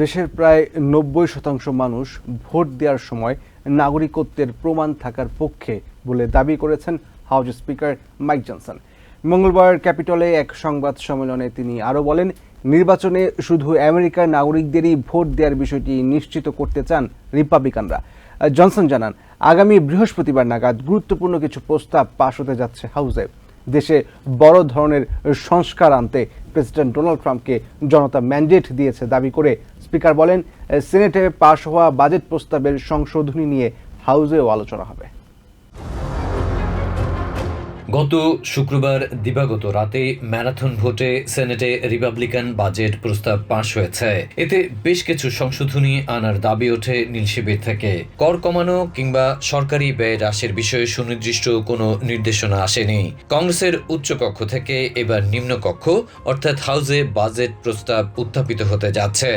দেশের প্রায় নব্বই শতাংশ মানুষ ভোট দেওয়ার সময় নাগরিকত্বের প্রমাণ থাকার পক্ষে বলে দাবি করেছেন হাউস স্পিকার মাইক জনসন। মঙ্গলবার ক্যাপিটলে এক সংবাদ সম্মেলনে তিনি আরও বলেন, নির্বাচনে শুধু আমেরিকার নাগরিকদেরই ভোট দেওয়ার বিষয়টি নিশ্চিত করতে চান রিপাবলিকানরা। জনসন জানান, আগামী বৃহস্পতিবার নাগাদ গুরুত্বপূর্ণ কিছু প্রস্তাব পাশ হতে যাচ্ছে হাউসে। দেশে বড় ধরনের সংস্কার আনতে প্রেসিডেন্ট ডোনাল্ড ট্রাম্পকে জনতা ম্যান্ডেট দিয়েছে দাবি করে স্পিকার বলেন সিনেটে পাশ হওয়া বাজেট প্রস্তাবের সংশোধনী নিয়ে হাউজেও আলোচনা হবে। গত শুক্রবার দিবাগত রাতে ম্যারাথন ভোটে সেনেটে রিপাবলিকান বাজেট প্রস্তাব পাশ হয়েছে। এতে বেশ কিছু সংশোধনী আনার দাবি ওঠে নীল শিবির থেকে। কর কমানো কিংবা সরকারি ব্যয় হ্রাসের বিষয়ে সুনির্দিষ্ট কোনো নির্দেশনা আসেনি। কংগ্রেসের উচ্চকক্ষ থেকে এবার নিম্নকক্ষ, অর্থাৎ হাউসে বাজেট প্রস্তাব উত্থাপিত হতে যাচ্ছে।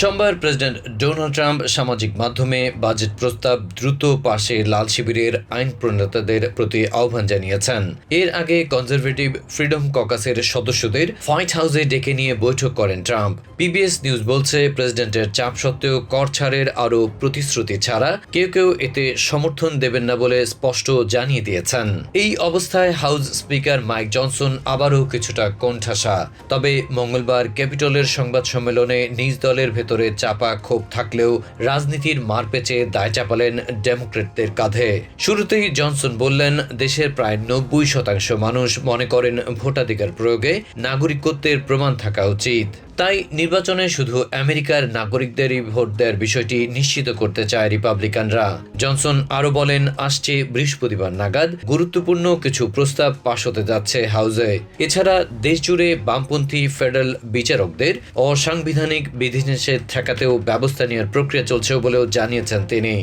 সোমবার প্রেসিডেন্ট ডোনাল্ড ট্রাম্প সামাজিক মাধ্যমে বাজেট প্রস্তাব দ্রুত পাশে লাল শিবিরের আইন প্রণেতাদের প্রতি আহ্বান জানিয়েছেন। এর আগে কনজারভেটিভ ফ্রিডম ককাসের সদস্যদের হোয়াইট হাউসে ডেকে নিয়ে বৈঠক করেন ট্রাম্প। পিবিএস নিউজ বলছে, প্রেসিডেন্টের চাপ সত্ত্বেও কর ছাড়ের আরও প্রতিশ্রুতি ছাড়া কেউ কেউ এতে সমর্থন দেবেন না বলে স্পষ্ট জানিয়ে দিয়েছেন। এই অবস্থায় হাউস স্পিকার মাইক জনসন আবারও কিছুটা কোণঠাসা। তবে মঙ্গলবার ক্যাপিটলের সংবাদ সম্মেলনে নিজ দলের ভেতরে চাপা ক্ষোভ থাকলেও রাজনীতির মার পেচে দায় চাপালেন ডেমোক্রেটদের কাঁধে। শুরুতেই জনসন বললেন, দেশের প্রায় নব্বই শতাংশ মানুষ মনে করেন ভোটাধিকার প্রয়োগে, নাগরিকত্বের প্রমাণ থাকা উচিত। তাই নির্বাচনে শুধু আমেরিকার নাগরিকদেরই ভোট দেওয়ার বিষয়টি নিশ্চিত করতে চায় রিপাবলিকানরা। জনসন আরও বলেন, আসছে বৃহস্পতিবার নাগাদ গুরুত্বপূর্ণ কিছু প্রস্তাব পাশ হতে যাচ্ছে হাউসে। এছাড়া দেশজুড়ে বামপন্থী ফেডারেল বিচারকদের অসাংবিধানিক বিধিনিষেধ ঠেকাতেও ব্যবস্থা নেওয়ার প্রক্রিয়া চলছে বলেও জানিয়েছেন তিনি।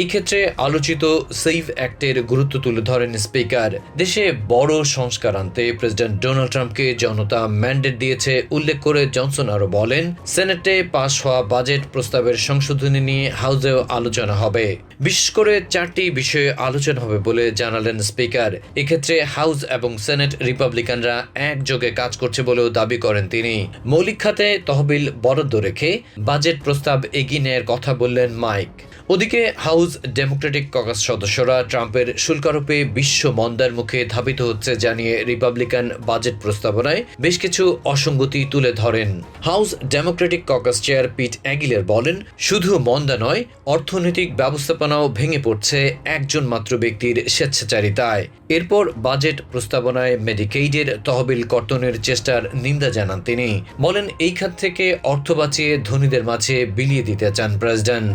এই ক্ষেত্রে আলোচিত সেভ অ্যাক্টের গুরুত্ব তুলে ধরেন স্পিকার। দেশে বড় সংস্কার আনতে প্রেসিডেন্ট ডোনাল্ড ট্রাম্পকে জনতা ম্যান্ডেট দিয়েছে, উল্লেখ করে জনসন আরও বলেন, সেনেটে পাশ হওয়া বাজেট প্রস্তাবের সংশোধনী নিয়ে হাউজেও আলোচনা হবে। বিশেষ করে চারটি বিষয়ে আলোচনা হবে বলে জানালেন স্পিকার। এক্ষেত্রে হাউস এবং সেনেট রিপাবলিকানরা একযোগে কাজ করছে বলেও দাবি করেন তিনি। মৌলিক খাতে তহবিল বরাদ্দ রেখে বাজেট প্রস্তাব এগিয়ে নেয়ার কথা বললেন মাইক। ওদিকে হাউস ডেমোক্রেটিক ককাস সদস্যরা ট্রাম্পের শুল্কারোপে বিশ্ব মন্দার মুখে ধাবিত হচ্ছে জানিয়ে রিপাবলিকান বাজেট প্রস্তাবনায় বেশ কিছু অসঙ্গতি তুলে ধরেন। House Democratic Caucus chair Pete অ্যাগিলের বলেন, শুধু মন্দা নয়, অর্থনৈতিক ব্যবস্থাপনাও ভেঙে পড়ছে একজন মাত্র ব্যক্তির স্বেচ্ছাচারিতায়। এরপর বাজেট প্রস্তাবনায় মেডিকেইডের তহবিল কর্তনের চেষ্টার নিন্দা জানান তিনি। বলেন, এই খাত থেকে অর্থ বাঁচিয়ে ধনীদের মাঝে বিলিয়ে দিতে চান president.